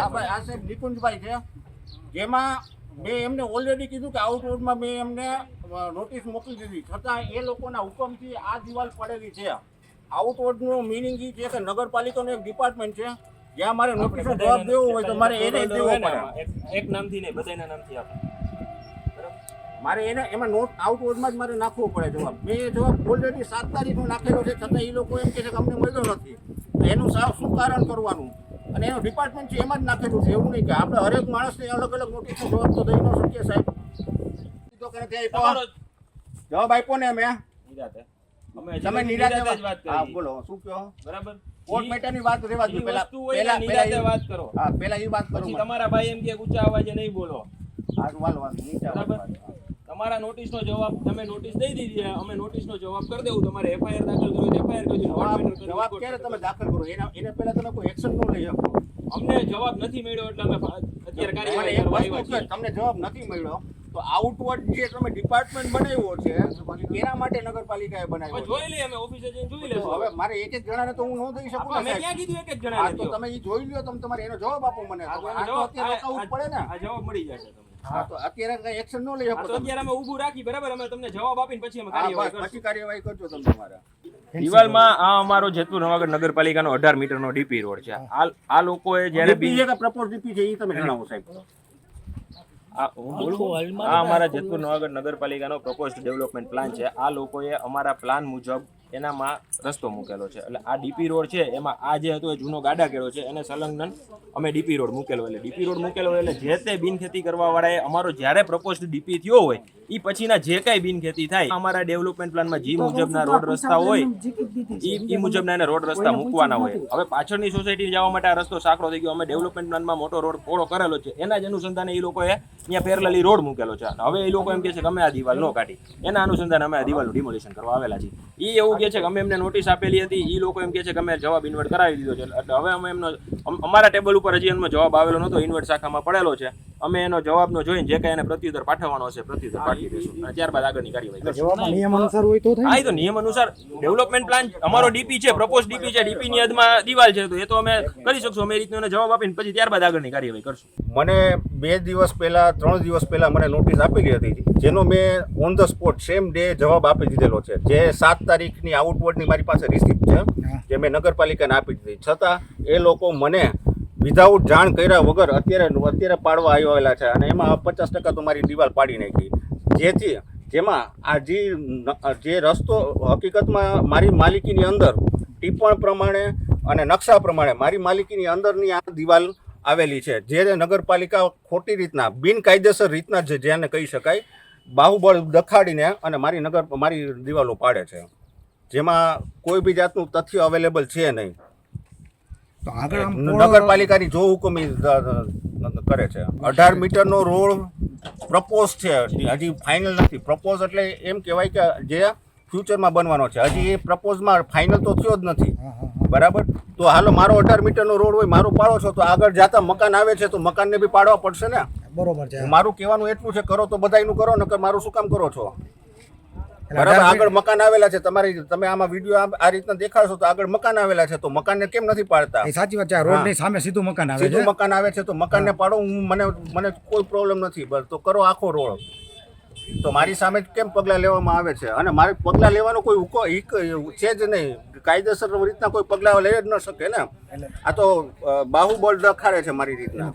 હા ભાઈ આ સાહેબ નિકુંજભાઈ છે. જેમાં મેં એમને ઓલરેડી કીધું કે આઉટ મેં એમને નોટિસ મોકલી દીધી. છતાં એ લોકોના હુકમથી આ દિવાલ પડેલી છે. આઉટ મિનિંગ એ છે કે નગરપાલિકાનું એક ડિપાર્ટમેન્ટ છે. જ્યાં મારે નોટિસનો જવાબ દેવો હોય તો મારે એને દેવો પડે. એક- એક નામથી નહીં બધાના નામથી આપો મારે એને એમાં નોટ આઉટ જ મારે નાખવો પડે જવાબ. મેં એ જવાબ ઓલરેડી સાત તારીખનો નાખેલો છે છતાં એ લોકો એમ કહે છે કે અમને મળ્યો નથી. એનું સાવ શું કારણ કરવાનું? અને એનું ડિપાર્ટમેન્ટ છે એમાં જ નાખેલું છે એવું નહીં કે. આપણે હરેક માણસને અલગ અલગ નોટિસનો જવાબ તો દઈ ન શકીએ સાહેબ. જવાબ આપ્યો ને મેં તમે નિરાતે જ વાત હા કરી. બોલો શું કહો? બરાબર. કોર્ટ મેટરની વાત રહેવા દો. પહેલા પહેલા નિરાતે વાત કરો. હા પહેલા એ વાત કરું તમારા ભાઈ એમ કે ઊંચા અવાજે નહીં બોલો. હા વાલ વાલ નીચા બરાબર. તમારા નોટિસનો જવાબ તમે નોટિસ દઈ દીધી. અમે નોટિસનો જવાબ કરી દેવું. તમારે એફઆઈઆર દાખલ કરવી એફઆઈઆર કરજો. જવાબ ક્યારે તમે દાખલ કરો? એના એના પહેલા તમે કોઈ એક્શન ન લઈ શકો. અમને જવાબ નથી મળ્યો એટલે અમે અત્યારે કાર્યવાહી તમને જવાબ નથી મળ્યો તો આઉટવર્ડ જે તમે ડિપાર્ટમેન્ટ બનાવ્યો છે એના માટે નગરપાલિકાએ બનાવ્યો જોઈ લઈએ અમે ઓફિસે જઈને જોઈ લેશું હવે મારે એક એક જણાને તો હું ન દઈ શકું અમે ક્યાં કીધું એક એક જણાને તો તમે એ જોઈ લ્યો તમે તમારે એનો જવાબ આપો મને. આ તો અત્યારે પડે ને. આ જવાબ મળી જશે તમને. હા તો અત્યારે કઈ એક્શન ન લઈ શકો તો અત્યારે અમે ઊભું રાખી બરાબર? અમે તમને જવાબ આપીને પછી અમે કાર્યવાહી પછી કાર્યવાહી કરજો તમે તમારા દિવાલમાં આ અમારો જેતપુર નવાગઢ નગરપાલિકાનો અઢાર મીટરનો ડીપી રોડ છે. આ આ લોકોએ જ્યારે પ્રપોઝ ડીપી છે એ તમે જણાવો સાહેબ. આ હું બોલું? આ અમારા જેતપુર નવાગઢ નગરપાલિકાનો પ્રોપોઝડ ડેવલપમેન્ટ પ્લાન છે. આ લોકોએ અમારા પ્લાન મુજબ એનામાં રસ્તો મૂકેલો છે. એટલે આ ડીપી રોડ છે, એમાં આ જે હતો એ જૂનો ગાડા કેળો છે, એને સંલગ્ન અમે ડીપી રોડ મૂકેલો. એટલે ડીપી રોડ મૂકેલો એટલે જે તે બિનખેતી કરવા વાળાએ અમારો જ્યારે પ્રપોઝ ડીપી થયો હોય એ પછીના જે કાંઈ બિનખેતી થાય અમારા ડેવલપમેન્ટ પ્લાનમાં જે મુજબના રોડ રસ્તા હોય એ મુજબના એને રોડ રસ્તા મૂકવાના હોય. હવે પાછળની સોસાયટી જવા માટે આ રસ્તો સાંકડો થઈ ગયો. અમે ડેવલપમેન્ટ પ્લાનમાં મોટો રોડ પહોળો કરેલો છે. એના જ અનુસંધાને એ લોકોએ અહીંયા પેરલલી રોડ મૂકેલો છે. હવે એ લોકો એમ કહે છે કે અમે આ દિવાલ ન કાઢી. એના અનુસંધાને અમે આ દિવાલનું ડિમોલિશન કરવા આવેલા છીએ. એ એવું કહે છે કે અમે એમને નોટિસ આપેલી હતી. એ લોકો એમ કહે છે કે અમે જવાબ ઇન્વર્ટ કરાવી દીધો છે. એટલે હવે અમે એમનો અમારા ટેબલ ઉપર હજી એમનો જવાબ આવેલો નહોતો. ઇન્વર્ટ શાખામાં પડેલો છે. અમે એનો જવાબનો જોઈને જે કાંઈ એને પ્રત્યુત્તર પાઠવવાનો છે પ્રત્યુત્તર પાઠવી દઈશું. અને ત્યારબાદ આગળની કાર્યવાહી કરશું. જવાબમાં નિયમ અનુસાર હોય તો થાય તો નિયમ અનુસાર ડેવલપમેન્ટ પ્લાન અમારો ડીપી છે પ્રપોઝ ડીપી છે ડીપી ની હદમાં દિવાલ છે તો એ તો અમે કરી શકશું. અમે રીતનો જવાબ આપીને પછી ત્યારબાદ આગળની કાર્યવાહી કરશું. મને બે દિવસ પહેલા ત્રણ દિવસ પહેલા મને નોટિસ આપેલી હતી જેનો મેં on the spot same day જવાબ આપી દીધેલો છે. જે સાત તારીખની આઉટવર્ડની મારી પાસે રિસિપ્ટ છે જે મેં નગરપાલિકાને આપી દીધી. છતાં એ લોકો મને વિધાઉટ જાણ કર્યા વગર અત્યારે અત્યારે પાડવા આવેલા છે અને એમાં પચાસ ટકા તો મારી દિવાલ પાડી નાખી. જેથી જેમાં આ જે જે રસ્તો હકીકતમાં મારી માલિકીની અંદર ટિપ્પણ પ્રમાણે અને નકશા પ્રમાણે મારી માલિકીની અંદરની આ દિવાલ આવેલી છે. જે નગરપાલિકા ખોટી રીતના, બિનકાયદેસર રીતના જે જેને કહી શકાય, બાહુબળ દખાડીને અને મારી નગર, મારી દિવાલો પાડે છે. જેમાં કોઈ બી જાતનું તથ્ય અવેલેબલ છે નહીં. તો આગળ આમ નગરપાલિકાની જો હુકમ કરે છે. અઢાર મીટરનો રોડ પ્રપોઝ છે. હજી ફાઇનલ નથી. પ્રપોઝ એટલે એમ કહેવાય કે જે ફ્યુચરમાં બનવાનો છે. હજી એ પ્રપોઝમાં ફાઇનલ તો થયો જ નથી. બરાબર? તો હાલો મારો અઢાર મીટરનો રોડ હોય મારો પાડો છો તો આગળ જાતા મકાન આવે છે તો મકાનને બી પાડવા પડશે ને? બરોબર છે. મારું કહેવાનું એટલું છે કરો તો બધાયનું કરો નકર મારું શું કામ કરો છો? બરાબર આગળ મકાન આવેલા છે તમારી તમે આમાં વીડિયો આ રીતના દેખાડશો તો આગળ મકાન આવેલા છે તો મકાનને કેમ નથી પાડતા? સાચી વાત છે રોડની સામે સીધું મકાન આવે છે? સીધું મકાન આવે છે તો મકાનને પાડો હું મને મને કોઈ પ્રોબ્લેમ નથી બસ તો કરો આખો રોડ. તો મારી સામે કેમ પગલાં લેવામાં આવે છે? અને મારે પગલાં લેવાનો કોઈ હુકો હિક છે જ નહીં. કાયદેસર રીતના કોઈ પગલાં લઈ જ ન શકે ને. આ તો બાહુબળ દખાડે છે મારી રીતના.